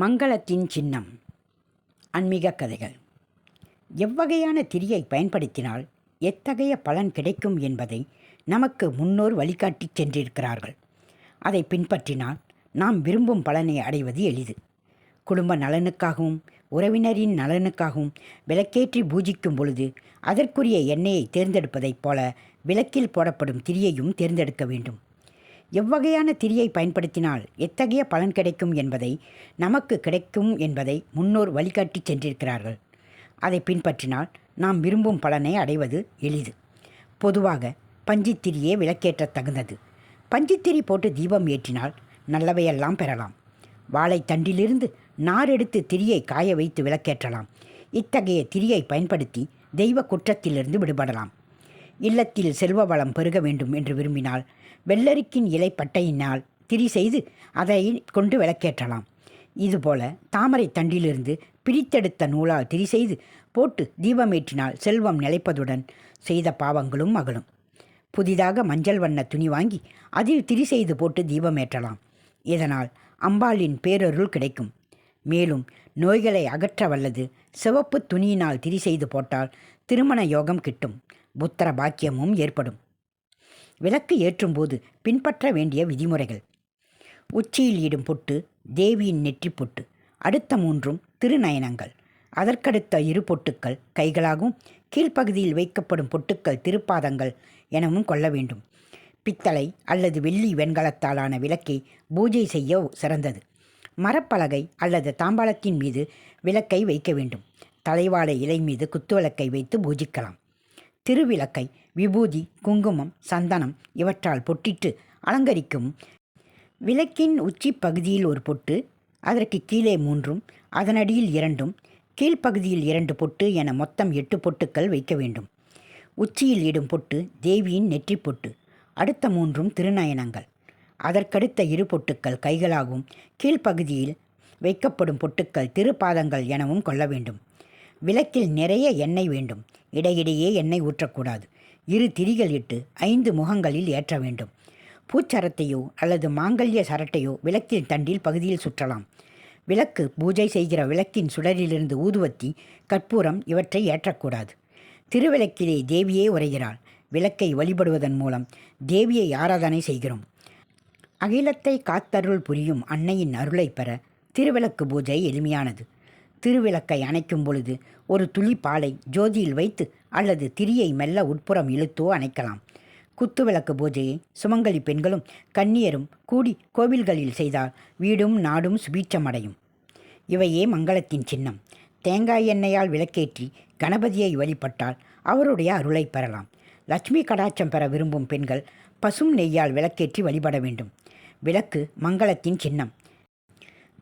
மங்களத்தின் சின்னம். ஆன்மீக கதைகள். எவ்வகையான திரியை பயன்படுத்தினால் எத்தகைய பலன் கிடைக்கும் என்பதை நமக்கு முன்னோர் வழிகாட்டிச் சென்றிருக்கிறார்கள். அதை பின்பற்றினால் நாம் விரும்பும் பலனை அடைவது எளிது. குடும்ப நலனுக்காகவும் உறவினரின் நலனுக்காகவும் விளக்கேற்றி பூஜிக்கும் பொழுது அதற்குரிய எண்ணெயை தேர்ந்தெடுப்பதைப் போல விளக்கில் போடப்படும் திரியையும் தேர்ந்தெடுக்க வேண்டும். எவ்வகையான திரியை பயன்படுத்தினால் எத்தகைய பலன் கிடைக்கும் என்பதை நமக்கு கிடைக்கும் என்பதை முன்னோர் வழிகாட்டி சென்றிருக்கிறார்கள். அதை பின்பற்றினால் நாம் விரும்பும் பலனை அடைவது எளிது. பொதுவாக பஞ்சித்திரியே விளக்கேற்ற தகுந்தது. பஞ்சித்திரி போட்டு தீபம் ஏற்றினால் நல்லவையெல்லாம் பெறலாம். வாழைத்தண்டிலிருந்து நார் எடுத்து திரியை காய வைத்து விளக்கேற்றலாம். இத்தகைய திரியை பயன்படுத்தி தெய்வ குற்றத்திலிருந்து விடுபடலாம். இல்லத்தில் செல்வ வளம் பெருக வேண்டும் என்று விரும்பினால் வெள்ளரிக்கின் இலை பட்டையினால் திரி செய்து அதை கொண்டு விளக்கேற்றலாம். இதுபோல தாமரை தண்டிலிருந்து பிரித்தெடுத்த நூலால் திரி செய்து போட்டு தீபமேற்றினால் செல்வம் நிலைப்பதுடன் செய்த பாவங்களும் அகலும். புதிதாக மஞ்சள் வண்ண துணி வாங்கி அதில் திரி செய்து போட்டு தீபமேற்றலாம். இதனால் அம்பாளின் பேரருள் கிடைக்கும். மேலும் நோய்களை அகற்ற வல்லது சிவப்பு துணியினால் திரி செய்து போட்டால் திருமண யோகம் கிட்டும். புத்திர பாக்கியமும் ஏற்படும். விளக்கு ஏற்றும்போது பின்பற்ற வேண்டிய விதிமுறைகள். உச்சியில் இடும் பொட்டு தேவியின் நெற்றி பொட்டு அடுத்த மூன்றும் திருநயனங்கள். அதற்கடுத்த இரு பொட்டுக்கள் கைகளாகவும் கீழ்ப்பகுதியில் வைக்கப்படும் பொட்டுக்கள் திருப்பாதங்கள் எனவும் கொள்ள வேண்டும். பித்தளை அல்லது வெள்ளி வெண்கலத்தாலான விளக்கை பூஜை செய்ய சிறந்தது. மரப்பலகை அல்லது தாம்பாளத்தின் மீது விளக்கை வைக்க வேண்டும். தலைவாழை இலை மீது குத்துவிளக்கை வைத்து பூஜிக்கலாம். திருவிளக்கை விபூதி குங்குமம் சந்தனம் இவற்றால் பொட்டிட்டு அலங்கரிக்கும். விளக்கின் உச்சி பகுதியில் ஒரு பொட்டு அதற்கு கீழே மூன்றும் அதனடியில் இரண்டும் கீழ்ப்பகுதியில் இரண்டு பொட்டு என மொத்தம் எட்டு பொட்டுக்கள் வைக்க வேண்டும். உச்சியில் இடும் பொட்டு தேவியின் நெற்றி பொட்டு அடுத்த மூன்றும் திருநயனங்கள். அதற்கடுத்த இரு பொட்டுக்கள் கைகளாகவும் கீழ்ப்பகுதியில் வைக்கப்படும் பொட்டுக்கள் திருப்பாதங்கள் எனவும் கொள்ள வேண்டும். விளக்கில் நிறைய எண்ணெய் வேண்டும். இடையிடையே எண்ணெய் ஊற்றக்கூடாது. இரு திரிகள் இட்டு ஐந்து முகங்களில் ஏற்ற வேண்டும். பூச்சரத்தையோ அல்லது மாங்கல்ய சரட்டையோ விளக்கின் தண்டில் பகுதியில் சுற்றலாம். விளக்கு பூஜை செய்கிற விளக்கின் சுடரிலிருந்து ஊதுவத்தி கற்பூரம் இவற்றை ஏற்றக்கூடாது. திருவிளக்கிலே தேவியே உரைகிறாள். விளக்கை வழிபடுவதன் மூலம் தேவியை ஆராதனை செய்கிறோம். அகிலத்தை காத்தருள் புரியும் அன்னையின் அருளை பெற திருவிளக்கு பூஜை எளிமையானது. திருவிளக்கை அணைக்கும் பொழுது ஒரு துளி பாலை ஜோதியில் வைத்து அல்லது திரியை மெல்ல உட்புறம் இழுத்தோ அணைக்கலாம். குத்துவிளக்கு பூஜையை சுமங்கலி பெண்களும் கன்னியரும் கூடி கோவில்களில் செய்தால் வீடும் நாடும் சுபீட்சமடையும். இவையே மங்களத்தின் சின்னம். தேங்காய் எண்ணெயால் விளக்கேற்றி கணபதியை வழிபட்டால் அவருடைய அருளை பெறலாம். லட்சுமி கடாட்சம் பெற விரும்பும் பெண்கள் பசும் நெய்யால் விளக்கேற்றி வழிபட வேண்டும். விளக்கு மங்களத்தின் சின்னம்.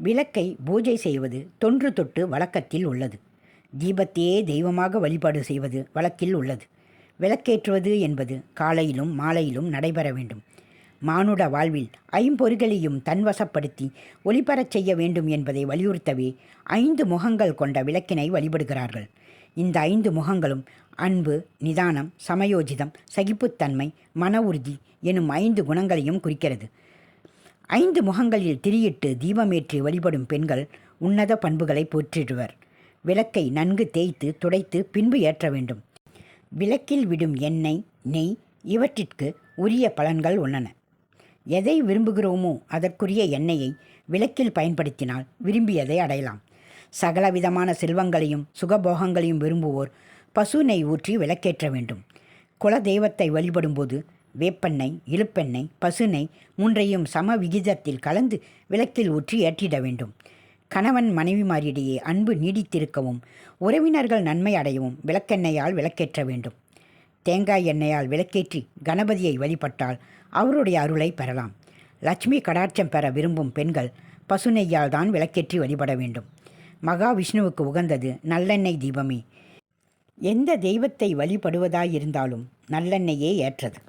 விளக்கை பூஜை செய்வது தொன்று தொட்டு வழக்கத்தில் உள்ளது. தீபத்தையே தெய்வமாக வழிபாடு செய்வது வழக்கில் உள்ளது. விளக்கேற்றுவது என்பது காலையிலும் மாலையிலும் நடைபெற வேண்டும். மானுட வாழ்வில் ஐம்பொறிகளையும் தன்வசப்படுத்தி ஒளிபரச் செய்ய வேண்டும் என்பதை வலியுறுத்தவே ஐந்து முகங்கள் கொண்ட விளக்கினை வழிபடுகிறார்கள். இந்த ஐந்து முகங்களும் அன்பு நிதானம் சமயோஜிதம் சகிப்புத்தன்மை மன உறுதி எனும் ஐந்து குணங்களையும் குறிக்கிறது. ஐந்து முகங்களில் திரியிட்டு தீபமேற்றி வழிபடும் பெண்கள் உன்னத பண்புகளை போற்றிடுவர். விளக்கை நன்கு தேய்த்து துடைத்து பின்பு ஏற்ற வேண்டும். விளக்கில் விடும் எண்ணெய் நெய் இவற்றிற்கு உரிய பலன்கள் உள்ளன. எதை விரும்புகிறோமோ அதற்குரிய எண்ணெயை விளக்கில் பயன்படுத்தினால் விரும்பியதை அடையலாம். சகலவிதமான செல்வங்களையும் சுகபோகங்களையும் விரும்புவோர் பசு நெய் ஊற்றி விளக்கேற்ற வேண்டும். குல தெய்வத்தை வழிபடும்போது வேப்பெண்ணெய் இழுப்பெண்ணெய் பசுனை மூன்றையும் சம விகிதத்தில் கலந்து விளக்கில் ஊற்றி ஏற்றிட வேண்டும். கணவன் மனைவிமாரிடையே அன்பு நீடித்திருக்கவும் உறவினர்கள் நன்மை அடையவும் விளக்கெண்ணெயால் விளக்கேற்ற வேண்டும். தேங்காய் எண்ணெயால் விளக்கேற்றி கணபதியை வழிபட்டால் அவருடைய அருளை பெறலாம். லட்சுமி கடாட்சம் பெற விரும்பும் பெண்கள் பசுநெய்யால் தான் விளக்கேற்றி வழிபட வேண்டும். மகாவிஷ்ணுவுக்கு உகந்தது நல்லெண்ணெய் தீபமே. எந்த தெய்வத்தை வழிபடுவதாயிருந்தாலும் நல்லெண்ணெயே ஏற்றது.